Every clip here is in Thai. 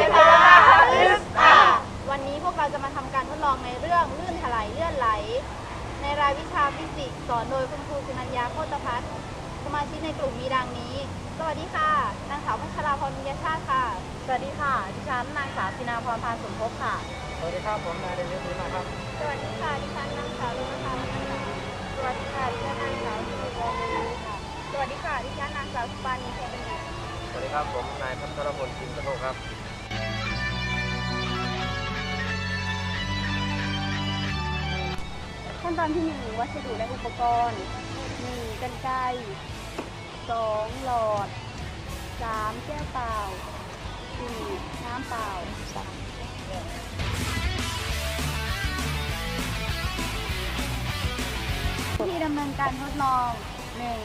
กระแสไฟฟ้าลิสอะวันนี้พวกเราจะมาทำการทดลองในเรื่องลื่นถลายเลื่อนไหล ในรายวิชาฟิสิกส์สอนโดยคุณครูสุนัญญาโคตรพัฒน์สมาชิกในกลุ่มมีดังนี้ สวัสดีค่ะ นางสาวพัชราพรวิยชาติค่ะ สวัสดีค่ะ ดิฉันนางสาวศินาพรพานสมภพค่ะ สวัสดีครับผมนายเดนิสลีมาครับ สวัสดีค่ะ ดิฉันนางสาวลุนภาวัฒนาสวัสดีค่ะ ดิฉันนางสาวสุริพรเดลีค่ะ สวัสดีค่ะ ดิฉันนางสาวสุปานีเทบัณฑิตสวัสดีครับผมนายพัทรพลจินตโนครับ ตอนที่หนึ่งวัสดุและอุปกรณ์หนึ่งกันไกรสองหลอดสามแก้วเปล่าสี่น้ำเปล่าสามที่ดำเนินการทดลองหนึ่ง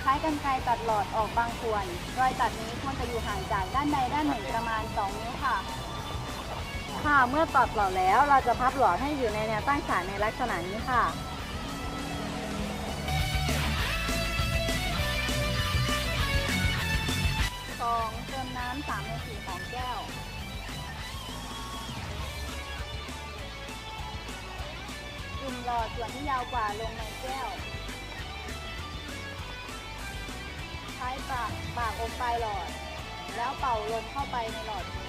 ใช้กันไกรตัดหลอดออกบางส่วน รอยตัดนี้ควรจะอยู่ห่างจากด้านใดด้านหนึ่งประมาณ 2 นิ้วค่ะ ค่ะเมื่อตัดหลอดแล้วเราจะพับหลอดให้อยู่ในแนวตั้งฉากในลักษณะนี้ค่ะสองเติมน้ำสามในสี่ของแก้ว จุ่มหลอดส่วนที่ยาวกว่าลงในแก้ว ใช้ปากปากอมปลายหลอด แล้วเป่าลมเข้าไปในหลอดนี้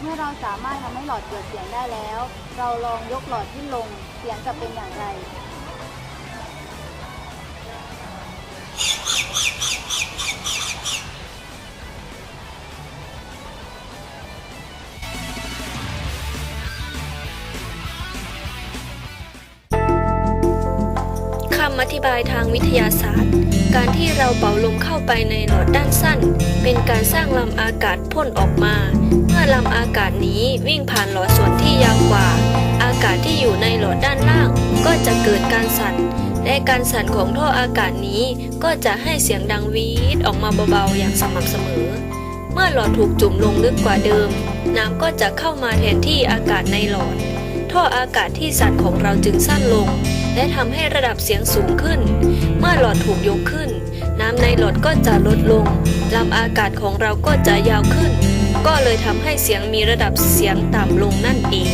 เมื่อเราสามารถทำให้หลอดเกิดเสียงได้แล้ว เราลองยกหลอดขึ้นลง เสียงจะเป็นอย่างไร คำอธิบายทางวิทยาศาสตร์ การที่เราเป่าลมเข้าไปในหลอดด้านสั้น เป็นการสร้างลำอากาศพ่นออกมา มื่อลำอากาศนี้วิ่งผ่านหลอดส่วนที่ยาวกว่า อากาศที่อยู่ในหลอดด้านล่าง ก็จะเกิดการสั่น และการสั่นของท่ออากาศนี้ ก็จะให้เสียงดังวีดออกมาเบาๆอย่างสม่ำเสมอ เมื่อหลอดถูกจุ่มลงลึกกว่าเดิม น้ำก็จะเข้ามาแทนที่อากาศในหลอด ท่ออากาศที่สั่นของเราจึงสั้นลง และทำให้ระดับเสียงสูงขึ้น เมื่อหลอดถูกยกขึ้น น้ำในหลอดก็จะลดลงลำอากาศของเราก็จะยาวขึ้น ก็เลยทำให้เสียงมีระดับเสียงต่ำลงนั่นเอง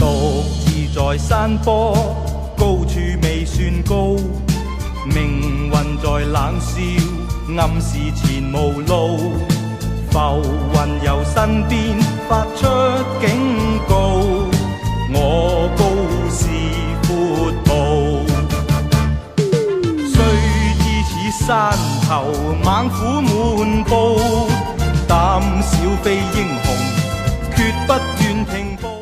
独自在山坡，高处未算高，命运在冷笑， 暗示前无路。浮云由身边发出警告，我高是阔步。虽知此山头猛虎满布，胆小非英雄，決不断停步。